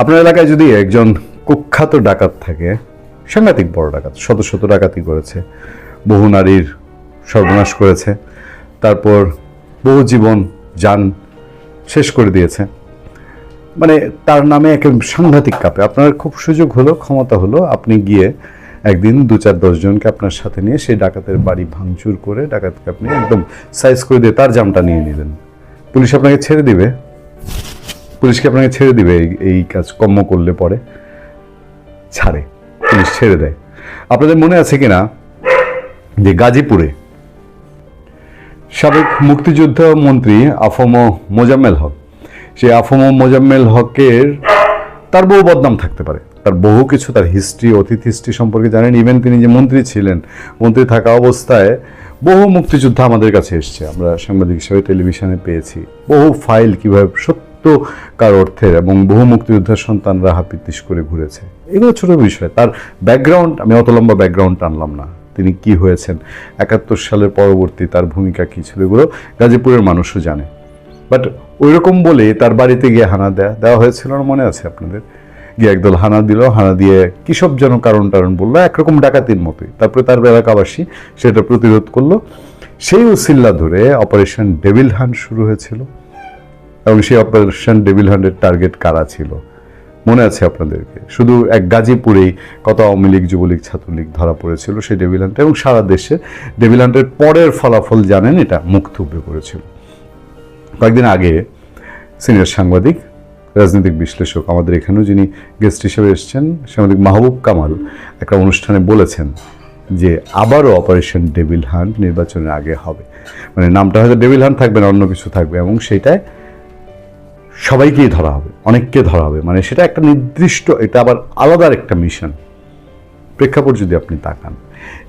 আপনার এলাকায় যদি একজন কুখ্যাত ডাকাত থাকে, সাংঘাতিক বড় ডাকাত, শত শত ডাকাতি করেছে, বহু নারীর সর্বনাশ করেছে, তারপর বহু জীবন যান শেষ করে দিয়েছে মানে তার নামে এক সাংঘাতিক কাপে। আপনার খুব সুযোগ হলো, ক্ষমতা হলো, আপনি গিয়ে একদিন দু চার দশজনকে আপনার সাথে নিয়ে সেই ডাকাতের বাড়ি ভাঙচুর করে ডাকাতকে আপনি একদম সাইজ করে দিয়ে তার জামটা নিয়ে নিলেন। পুলিশ আপনাকে ছেড়ে দিবে। পুলিশকে আপনাকে ছেড়ে দিবে এই কাজ কর্ম করলে পরে। ছাড়ে, পুলিশ ছেড়ে দেয়। আপনাদের মনে আছে কিনা যে গাজীপুরে সাবেক মুক্তিযুদ্ধ মন্ত্রী আফম মোজাম্মেল হক সেই আফম মোজাম্মেল হকের তার বহু বদনাম থাকতে পারে। তার বহু কিছু, তার হিস্ট্রি অতীত হিস্ট্রি সম্পর্কে জানেন। ইভেন তিনি যে মন্ত্রী ছিলেন, মন্ত্রী থাকা অবস্থায় বহু মুক্তিযোদ্ধা আমাদের কাছে এসছে। আমরা সাংবাদিক হিসেবে টেলিভিশনে পেয়েছি। বহু ফাইল কীভাবে সত্যকার অর্থের এবং বহু মুক্তিযোদ্ধার সন্তানরা হাপিত্তিস করে ঘুরেছে। এগুলো ছোট বিষয়। তার ব্যাকগ্রাউন্ড আমি অত লম্বা ব্যাকগ্রাউন্ড টানলাম না। তিনি কি হয়েছেন, একাত্তর সালের পরবর্তী তার ভূমিকা কী ছিল, এগুলো গাজীপুরের মানুষও জানে। বাট ওই রকম বলে তার বাড়িতে গিয়ে হানা দেয়া, দেওয়া হয়েছিল না মনে আছে আপনাদের? গিয়ে একদল হানা দিল, হানা দিয়ে কী সব যেন কারণ টারণ বলল, একরকম ডাকাতির মতোই। তারপরে তার এলাকাবাসী সেটা প্রতিরোধ করল। সেই উসিল্লা ধরে অপারেশন ডেভিল হান্ট শুরু হয়েছিল। এবং সেই অপারেশন ডেভিল হান্টের টার্গেট কারা ছিল? মনে আছে আপনাদেরকে? শুধু এক গাজীপুরেই কত আওয়ামী লীগ, যুবলীগ, ছাত্রলীগ ধরা পড়েছিল সেই ডেভিল হান্টে এবং সারা দেশে ডেভিল হান্টের পরের ফলাফল জানেন, এটা মুখ থুবড়ে পড়েছিল কয়েকদিন আগে সিনিয়র সাংবাদিক, রাজনৈতিক বিশ্লেষক আমাদের এখানেও যিনি গেস্ট হিসেবে এসেছেন, সাংবাদিক মাহবুব কামাল একটা অনুষ্ঠানে বলেছেন যে আবারও অপারেশন ডেভিল হান্ট নির্বাচনের আগে হবে। মানে নামটা হয়তো ডেভিল হান্ট থাকবে না, অন্য কিছু থাকবে এবং সেইটায় সবাইকেই ধরা হবে, অনেককে ধরা হবে। মানে সেটা একটা নির্দিষ্ট, এটা আবার আলাদার একটা মিশন প্রেক্ষাপট যদি আপনি তাকান,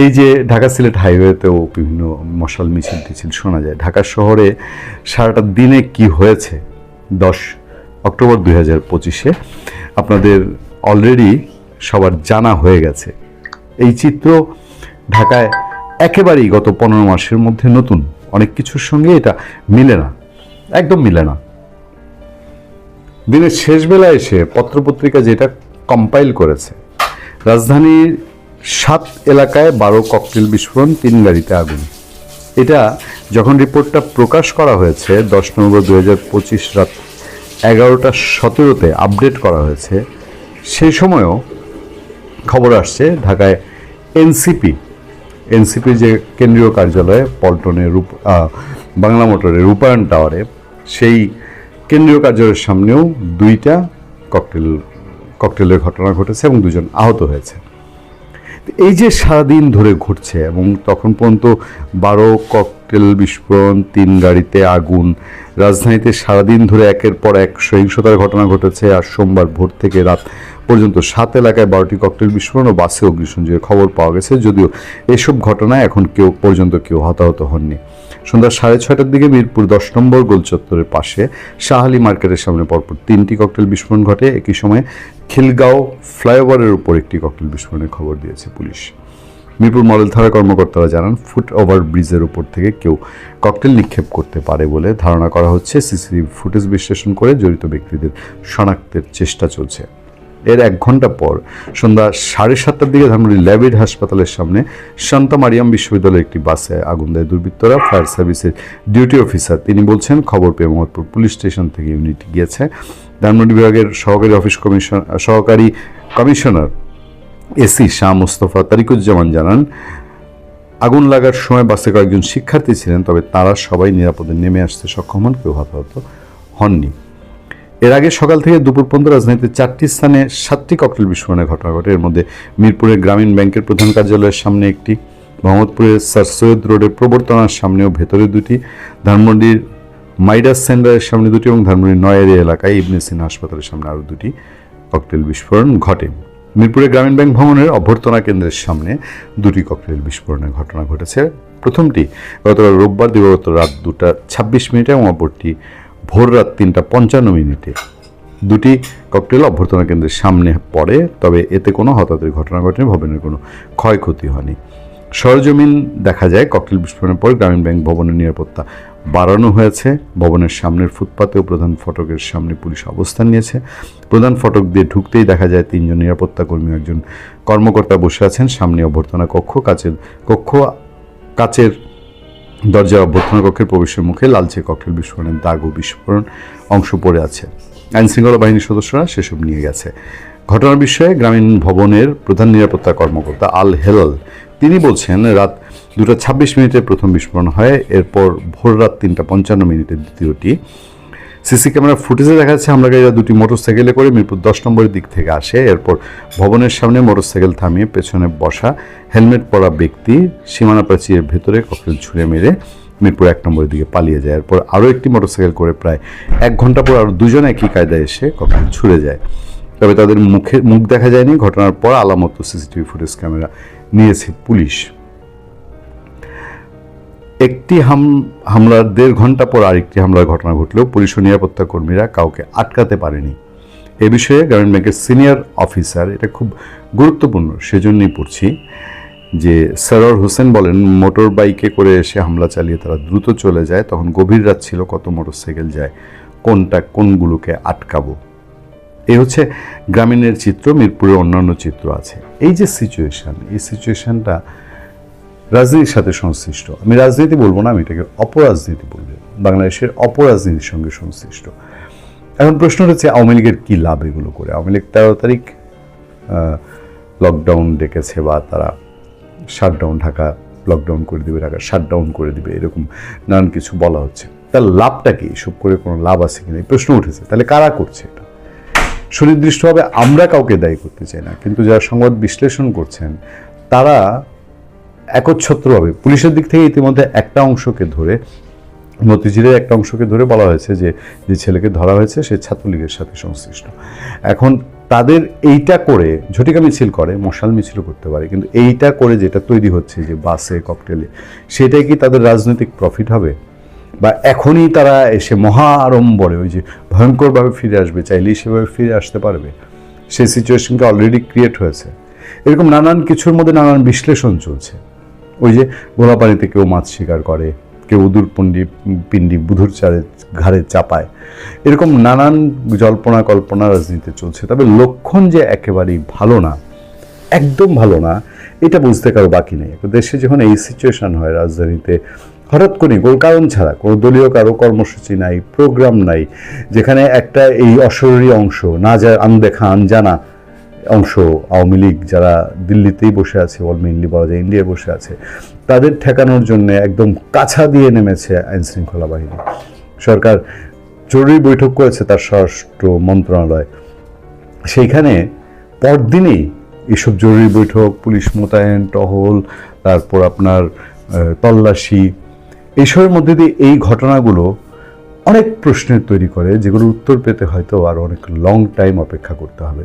এই যে ঢাকা সিলেট হাইওয়েতেও বিভিন্ন মশাল মিছিল টিছিল, শোনা যায়। ঢাকা শহরে সারাটা দিনে কি হয়েছে? দশ অক্টোবর দুই হাজার পঁচিশে আপনাদের অলরেডি সবার জানা হয়ে গেছে। এই চিত্র ঢাকায় একেবারেই গত পনেরো মাসের মধ্যে নতুন। অনেক কিছুর সঙ্গে এটা মিলে না, একদম মিলে না। দিনের শেষ বেলায় এসে পত্রপত্রিকা যেটা কম্পাইল করেছে, রাজধানীর সাত এলাকায় বারো ককটেল বিস্ফোরণ, তিন গাড়িতে আগুন। এটা যখন রিপোর্টটা প্রকাশ করা হয়েছে, দশ নভেম্বর দু হাজার পঁচিশ রাত এগারোটা সতেরোতে আপডেট করা হয়েছে, সেই সময়ও খবর আসছে ঢাকায় এনসিপি এনসিপির যে কেন্দ্রীয় কার্যালয়ে পল্টনে রূপ বাংলা মোটরের রূপায়ণ টাওয়ারে সেই কেন্দ্রীয় কার্যালয়ের সামনেও দুইটা ককটেল, ককটেলের ঘটনা ঘটেছে এবং দুজন আহত হয়েছে। এই যে সারাদিন ধরে ঘটছে এবং তখন পর্যন্ত বারো ককটেল বিস্ফোরণ, তিন গাড়িতে আগুন, রাজধানীতে সারাদিন ধরে একের পর এক সহিংসতার ঘটনা ঘটেছে আর সোমবার ভোর থেকে রাত পর্যন্ত সাত এলাকায় বারোটি ককটেল বিস্ফোরণ ও বাসে অগ্নিসংযোগের খবর পাওয়া গেছে। যদিও এসব ঘটনায় এখন কেউ পর্যন্ত কেউ হতাহত হননি। সন্ধ্যা সাড়ে ছয়টার দিকে মিরপুর দশ নম্বর গোল চত্বরের পাশে শাহালি মার্কেটের সামনে পরপর তিনটি ককটেল বিস্ফোরণ ঘটে। একই সময়ে খিলগাঁও ফ্লাইওভারের উপর একটি ককটেল বিস্ফোরণের খবর দিয়েছে পুলিশ। মিরপুর মডেল থানা কর্মকর্তারা জানান, ফুট ওভার ব্রিজের উপর থেকে কেউ ককটেল নিক্ষেপ করতে পারে বলে ধারণা করা হচ্ছে। সিসিটিভি ফুটেজ বিশ্লেষণ করে জড়িত ব্যক্তিদের শনাক্তের চেষ্টা চলছে। এর এক ঘণ্টা পর সন্ধ্যা সাড়ে সাতটার দিকে ধানমন্ডি ল্যাবিড হাসপাতালের সামনে শান্তা মারিয়াম বিশ্ববিদ্যালয়ের একটি বাসে আগুন দেয় দুর্বৃত্তরা। ফায়ার সার্ভিসের ডিউটি অফিসার তিনি বলছেন, খবর পেয়ে মোহাম্মদপুর পুলিশ স্টেশন থেকে ইউনিট গিয়েছে। ধানমন্ডি বিভাগের সহকারী অফিস কমিশন, সহকারী কমিশনার এসি শাহ মুস্তফা তারিকুজ্জামান জানান, আগুন লাগার সময় বাসে কয়েকজন শিক্ষার্থী ছিলেন, তবে তারা সবাই নিরাপদে নেমে আসতে সক্ষম হন, কেউ হতাহত হননি। এর আগে সকাল থেকে দুপুর পর্যন্ত রাজধানীতে চারটি স্থানে সাতটি ককটেল বিস্ফোরণের ঘটনা ঘটে। এর মধ্যে মিরপুরের গ্রামীণ ব্যাংকের প্রধান কার্যালয়ের সামনে একটি মোহাম্মদপুরের স্যার সৈয়দ রোডের প্রবর্তনার সামনেও ভেতরে দুটি, ধানমন্ডির মাইডাস সেন্টারের সামনে দুটি এবং ধানমন্ডির নয়ারি এলাকায় ইবনে সিনা হাসপাতালের সামনে আরও দুটি ককটেল বিস্ফোরণ ঘটে। মিরপুরের গ্রামীণ ব্যাংক ভবনের অভ্যর্থনা কেন্দ্রের সামনে দুটি ককটেল বিস্ফোরণের ঘটনা ঘটেছে। প্রথমটি গতকাল রোববার, দিবাগত রাত দুটা ছাব্বিশ মিনিটে এবং অপরটি ভোর রাত তিনটা পঞ্চান্ন মিনিটে। দুটি ককটেল অভ্যর্থনা কেন্দ্রের সামনে পড়ে, তবে এতে কোনো হতাহতের ঘটনা ঘটেনি, ভবনের কোনো ক্ষয়ক্ষতি হয়নি। সরজমিন দেখা যায়, ককটেল বিস্ফোরণের পর গ্রামীণ ব্যাংক ভবনের নিরাপত্তা বাড়ানো হয়েছে। ভবনের সামনের ফুটপাতে ও প্রধান ফটকের সামনে পুলিশ অবস্থান নিয়েছে। প্রধান ফটক দিয়ে ঢুকতেই দেখা যায়, তিনজন নিরাপত্তা কর্মী একজন কর্মকর্তা বসে আছেন। সামনে অভ্যর্থনা কক্ষ, কাচের কক্ষ, কাচের দরজা অভ্যর্থনা কক্ষের প্রবেশের মুখে লালচে ককটেল বিস্ফোরণের দাগ ও বিস্ফোরণ অংশ পড়ে আছে। আইন শৃঙ্খলা বাহিনীর সদস্যরা সেসব নিয়ে গেছে। ঘটনার বিষয়ে গ্রামীণ ভবনের প্রধান নিরাপত্তা কর্মকর্তা আল হেলাল তিনি বলছেন, রাত দুটো ছাব্বিশ মিনিটে প্রথম বিস্ফোরণ হয়, এরপর ভোর রাত তিনটা পঞ্চান্ন মিনিটে দ্বিতীয়টি সিসি ক্যামেরা ফুটেজে দেখা যাচ্ছে হামলাকারীরা দুটি মোটরসাইকেলে করে মিরপুর দশ নম্বরের দিক থেকে আসে। এরপর ভবনের সামনে মোটরসাইকেল থামিয়ে পেছনে বসা হেলমেট পরা ব্যক্তি সীমানা প্রাচীরের ভেতরে ককটেল ছুঁড়ে মেরে মিরপুর এক নম্বরের দিকে পালিয়ে যায়। এরপর আরও একটি মোটরসাইকেল করে প্রায় এক ঘণ্টা পর আরও দুজন একই কায়দায় এসে ককটেল ছুঁড়ে যায়। তবে তাদের মুখে মুখ দেখা যায়নি। ঘটনার পর আলামত সিসিটিভি ফুটেজ ক্যামেরা নিয়েছে পুলিশ। একটি হাম, হামলার দেড় ঘণ্টা পর আরেকটি হামলার ঘটনা ঘটলেও পুলিশ ও নিরাপত্তা কর্মীরা কাউকে আটকাতে পারেনি। এ বিষয়ে গ্রামীণ ব্যাংকের সিনিয়র অফিসার, এটা খুব গুরুত্বপূর্ণ, সেজন্যই পড়ছি, যে সরোর হোসেন বলেন, মোটর বাইকে করে এসে হামলা চালিয়ে তারা দ্রুত চলে যায়, তখন গভীর রাত ছিল, কত মোটরসাইকেল যায়, কোনটা কোনগুলোকে আটকাবো। এই হচ্ছে গ্রামীণের চিত্র মিরপুরের অন্যান্য চিত্র আছে। এই যে সিচুয়েশন এই সিচুয়েশনটা রাজনীতির সাথে সংশ্লিষ্ট। আমি রাজনীতি বলব না, আমি এটাকে অপরাজনীতি বলব বাংলাদেশের অপরাজনীতির সঙ্গে সংশ্লিষ্ট। এখন প্রশ্ন হচ্ছে, আওয়ামী লীগের কী লাভ এগুলো করে? আওয়ামী লীগ তেরো তারিখ লকডাউন ডেকেছে বা তারা শাটডাউন ঢাকা লকডাউন করে দিবে, ঢাকা শাটডাউন করে দিবে, এরকম নানান কিছু বলা হচ্ছে। তার লাভটা কি? এসব করে কোনো লাভ আছে কিনা? এই প্রশ্ন উঠেছে। তাহলে কারা করছে এটা? সুনির্দিষ্টভাবে আমরা কাউকে দায়ী করতে চাই না, কিন্তু যারা সংবাদ বিশ্লেষণ করছেন, তারা একচ্ছত্রভাবে পুলিশের দিক থেকে ইতিমধ্যে একটা অংশকে ধরে, মতিঝিলের একটা অংশকে ধরে বলা হয়েছে যে যে ছেলেকে ধরা হয়েছে, সে ছাত্রলীগের সাথে সংশ্লিষ্ট। এখন তাদের এইটা করে ঝটিকা মিছিল করে, মশাল মিছিলও করতে পারে, কিন্তু এইটা করে যেটা তৈরি হচ্ছে যে বাসে, ককটেলে, সেটাই কি তাদের রাজনৈতিক প্রফিট হবে? বা এখনই তারা এসে মহা আড়ম্বরে ওই যে ভয়ঙ্করভাবে ফিরে আসবে, চাইলেই সেভাবে ফিরে আসতে পারবে। সেই সিচুয়েশনটা অলরেডি ক্রিয়েট হয়েছে। এরকম নানান কিছুর মধ্যে নানান বিশ্লেষণ চলছে। ওই যে গোলাপানিতে কেউ মাছ শিকার করে, কেউ উদুর পিণ্ডি বুধুর চারে, ঘাড়ে চাপায়। এরকম নানান জল্পনা কল্পনা রাজনীতি চলছে। তবে লক্ষণ যে একেবারেই ভালো না, একদম ভালো না, এটা বুঝতে কারও বাকি নেই। দেশে যখন এই সিচুয়েশন হয় রাজধানীতে, হঠাৎ করে কোনো কারণ ছাড়া, কোনো দলীয় কারও কর্মসূচি নাই প্রোগ্রাম নাই, যেখানে একটা এই অশরীরী অংশ, না যা আনদেখা আনজানা অংশ আওয়ামী লীগ যারা দিল্লিতেই বসে আছে অল মেইনলি বলা যায় ইন্ডিয়ায় বসে আছে, তাদের ঠেকানোর জন্য একদম কাছা দিয়ে নেমেছে আইনশৃঙ্খলা বাহিনী। সরকার জরুরি বৈঠক করেছে তার স্বরাষ্ট্র মন্ত্রণালয়। সেইখানে পরদিনেই এসব জরুরি বৈঠক, পুলিশ মোতায়েন, টহল, তারপর আপনার তল্লাশি এইসবের মধ্যে দিয়ে এই ঘটনাগুলো অনেক প্রশ্নের তৈরি করে, যেগুলোর উত্তর পেতে হয়তো আর অনেক লং টাইম অপেক্ষা করতে হবে।